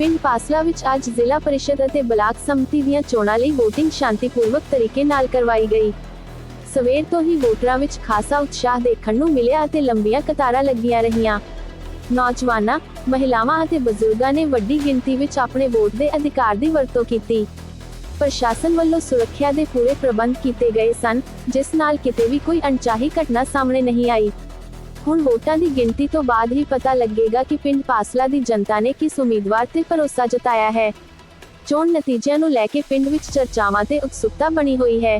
ਪਿੰਡ ਪਾਸਲਾ ਵਿੱਚ ਅੱਜ ਜ਼ਿਲ੍ਹਾ ਪਰਿਸ਼ਦ ਅਤੇ ਬਲਾਕ ਸੰਮਤੀ ਦੀਆਂ ਚੋਣਾਂ ਲਈ VOTING ਸ਼ਾਂਤੀਪੂਰਵਕ ਤਰੀਕੇ ਨਾਲ ਕਰਵਾਈ ਗਈ। ਸਵੇਰ ਤੋਂ ਹੀ ਵੋਟਰਾਂ ਵਿੱਚ ਖਾਸਾ ਉਤਸ਼ਾਹ ਦੇਖਣ ਨੂੰ ਮਿਲਿਆ ਅਤੇ ਲੰਬੀਆਂ ਕਤਾਰਾਂ ਲੱਗੀਆਂ ਰਹੀਆਂ। ਨੌਜਵਾਨਾਂ, ਮਹਿਲਾਵਾਂ ਅਤੇ ਬਜ਼ੁਰਗਾਂ ਨੇ ਵੱਡੀ ਗਿਣਤੀ ਵਿੱਚ ਆਪਣੇ ਵੋਟ ਦੇ ਅਧਿਕਾਰ ਦੀ ਵਰਤੋਂ ਕੀਤੀ। ਪ੍ਰਸ਼ਾਸਨ ਵੱਲੋਂ ਸੁਰੱਖਿਆ ਦੇ ਪੂਰੇ ਪ੍ਰਬੰਧ ਕੀਤੇ ਗਏ ਸਨ, ਜਿਸ ਨਾਲ ਕਿਤੇ ਵੀ ਕੋਈ ਅਣਚਾਹੀ ਘਟਨਾ ਸਾਹਮਣੇ ਨਹੀਂ ਆਈ। ਹੁਣ ਵੋਟਾਂ ਦੀ ਗਿਣਤੀ ਤੋਂ ਬਾਅਦ ਹੀ ਪਤਾ ਲੱਗੇਗਾ ਕਿ ਪਿੰਡ ਪਾਸਲਾ ਦੀ ਜਨਤਾ ਨੇ ਕਿਸ ਉਮੀਦਵਾਰ ਤੇ ਭਰੋਸਾ ਜਤਾਇਆ ਹੈ। ਚੋਣ ਨਤੀਜਿਆਂ ਨੂੰ ਲੈ ਕੇ ਪਿੰਡ ਵਿੱਚ ਚਰਚਾਵਾਂ ਤੇ ਉਤਸੁਕਤਾ ਬਣੀ ਹੋਈ ਹੈ।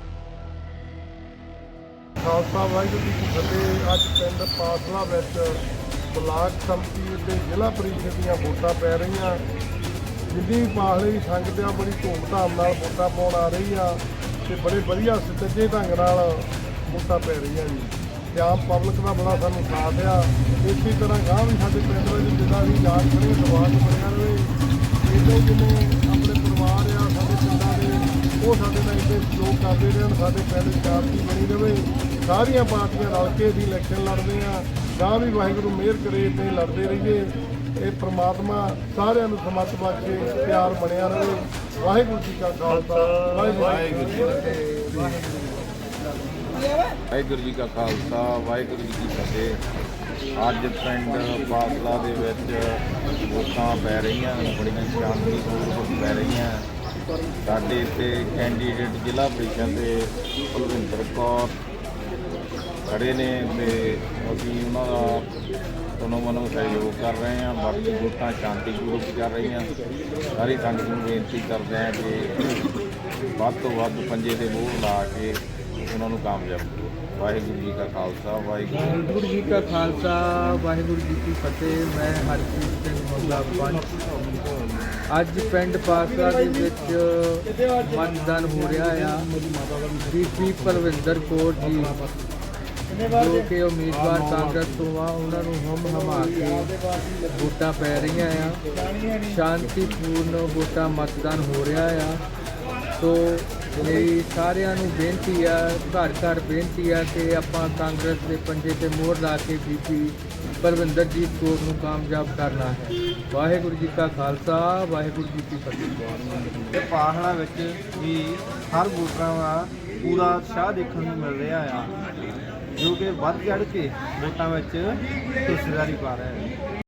ਖਾਲਸਾ ਵਾਹਿਗੁਰੂ ਜੀ ਕੀ ਫਤਿਹ। ਅੱਜ ਪਿੰਡ ਪਾਸਲਾ ਵਿੱਚ ਬਲਾਕ ਸੰਮਤੀ ਤੇ ਜ਼ਿਲ੍ਹਾ ਪਰਿਸ਼ਦ ਦੀਆਂ ਵੋਟਾਂ ਪੈ ਰਹੀਆਂ। ਜਿੰਨੀ ਪਾਸਲੇ ਦੀ ਸੰਗਤ ਆ, ਬੜੀ ਧੂਮਧਾਮ ਨਾਲ ਵੋਟਾਂ ਪਾਉਣ ਆ ਰਹੀ ਆ ਤੇ ਬੜੇ ਵਧੀਆ ਸੁਚੱਜੇ ਢੰਗ ਨਾਲ ਵੋਟਾਂ ਪੈ ਰਹੀਆਂ ਜੀ। ਤੇ ਆਮ ਪਬਲਿਕ ਦਾ ਬੜਾ ਸਾਨੂੰ ਸਾਥ ਆ। ਇਸੇ ਤਰ੍ਹਾਂ ਗਾਂ ਵੀ ਸਾਡੇ ਪਿੰਡ ਵਿੱਚ ਜਿੱਦਾਂ ਵੀ ਯਾਦ ਕਰੀਏ ਸਵਾਲ ਬਣਿਆ ਰਹੇ। ਇਹਦੇ ਜਿਵੇਂ ਆਪਣੇ ਪਰਿਵਾਰ ਆ, ਸਾਡੇ ਪਿੰਡਾਂ ਦੇ। ਉਹ ਸਾਡੇ ਨਾਲ ਇੱਥੇ ਸਹਿਯੋਗ ਕਰਦੇ ਰਹਿਣ, ਸਾਡੇ ਪਿੰਡ ਦੀ ਸ਼ਾਂਤੀ ਬਣੀ ਰਹੇ। ਸਾਰੀਆਂ ਪਾਰਟੀਆਂ ਰਲ ਕੇ ਅਸੀਂ ਇਲੈਕਸ਼ਨ ਲੜਦੇ ਆ। ਗਾਂ ਵੀ ਵਾਹਿਗੁਰੂ ਮਿਹਰ ਕਰੇ ਤੇ ਲੜਦੇ ਰਹੀਏ। ਇਹ ਪ੍ਰਮਾਤਮਾ ਸਾਰਿਆਂ ਨੂੰ ਸਮਤ ਬਖਸ਼ੇ, ਪਿਆਰ ਬਣਿਆ ਰਹੇ। ਵਾਹਿਗੁਰੂ ਜੀ ਕਾ ਖਾਲਸਾ ਵਾਹਿਗੁਰੂ ਜੀ ਕੀ ਫਤਿਹ। ਵਾਹਿਗੁਰੂ ਜੀ ਕਾ ਖਾਲਸਾ, ਵਾਹਿਗੁਰੂ ਜੀ ਕੀ ਫਤਿਹ। ਅੱਜ ਪਿੰਡ ਬਾਸਲਾ ਦੇ ਵਿੱਚ ਵੋਟਾਂ ਪੈ ਰਹੀਆਂ, ਬੜੀਆਂ ਸ਼ਾਂਤੀਪੂਰਵਕ ਪੈ ਰਹੀਆਂ। ਸਾਡੇ ਇੱਥੇ ਕੈਂਡੀਡੇਟ ਜ਼ਿਲ੍ਹਾ ਪ੍ਰੀਸ਼ਦ ਦੇ ਕੁਲਵਿੰਦਰ ਕੌਰ ਖੜੇ ਨੇ ਤੇ ਅਸੀਂ ਉਹਨਾਂ ਦਾ ਤੁਹਾਨੂੰ ਮਨੋਂ ਸਹਿਯੋਗ ਕਰ ਰਹੇ ਹਾਂ। ਬਾਕੀ ਵੋਟਾਂ ਸ਼ਾਂਤੀਪੂਰਵਕ ਕਰ ਰਹੀਆਂ। ਸਾਰੀ ਸੰਗਤ ਨੂੰ ਬੇਨਤੀ ਕਰਦੇ ਹਾਂ ਕਿ ਵੱਧ ਤੋਂ ਵੱਧ ਪੰਜੇ ਦੇ ਮੋਹਰ ਲਾ ਕੇ ਉਹਨਾਂ ਨੂੰ ਕਾਮਯਾਬ ਕਰੋ। ਵਾਹਿਗੁਰੂ ਜੀ ਕਾ ਖਾਲਸਾ ਵਾਹਿਗੁਰੂ ਵਾਹਿਗੁਰੂ ਜੀ ਕਾ ਖਾਲਸਾ ਵਾਹਿਗੁਰੂ ਜੀ ਕੀ ਫਤਿਹ। ਮੈਂ ਹਰਪ੍ਰੀਤ ਸਿੰਘ ਮੁੱਲਾ ਪੰਚ ਅੱਜ ਪਿੰਡ ਪਾਸਾ ਦੇ ਵਿੱਚ ਮਤਦਾਨ ਹੋ ਰਿਹਾ ਆ। ਬੀਬੀ ਪਰਵਿੰਦਰ ਕੌਰ ਜੀ ਜੋ ਕਿ ਉਮੀਦਵਾਰ ਕਾਂਗਰਸ ਤੋਂ ਆ ਉਹਨਾਂ ਨੂੰ ਹਮ ਹਮਾ ਕੇ ਵੋਟਾਂ ਪੈ ਰਹੀਆਂ ਆ। ਸ਼ਾਂਤੀਪੂਰਨ ਵੋਟਾਂ ਮਤਦਾਨ ਹੋ ਰਿਹਾ ਆ। ਸੋ ਮੇਰੀ ਸਾਰਿਆਂ ਨੂੰ ਬੇਨਤੀ ਆ, ਘਰ ਘਰ ਬੇਨਤੀ ਆ ਕਿ ਆਪਾਂ ਕਾਂਗਰਸ ਦੇ ਪੰਜੇ ਤੇ ਮੋਹਰ ਲਾ ਕੇ ਬੀਬੀ ਪਰਵਿੰਦਰ ਜੀਤ ਕੌਰ ਨੂੰ ਕਾਮਯਾਬ ਕਰਨਾ ਹੈ। ਵਾਹਿਗੁਰੂ ਜੀ ਕਾ ਖਾਲਸਾ, ਵਾਹਿਗੁਰੂ ਜੀ ਕੀ ਫਤਿਹ। ਤੇ ਪਾਹੜਾ ਵਿੱਚ ਵੀ ਹਰ ਵੋਟਰਾਂ ਦਾ ਪੂਰਾ ਉਤਸ਼ਾਹ ਦੇਖਣ ਨੂੰ ਮਿਲ ਰਿਹਾ ਆ, ਜੋ ਕਿ ਵੱਧ ਚੜ ਕੇ ਵੋਟਾਂ ਵਿੱਚ ਹਿੱਸੇਦਾਰੀ ਪਾ ਰਿਹਾ ਹੈ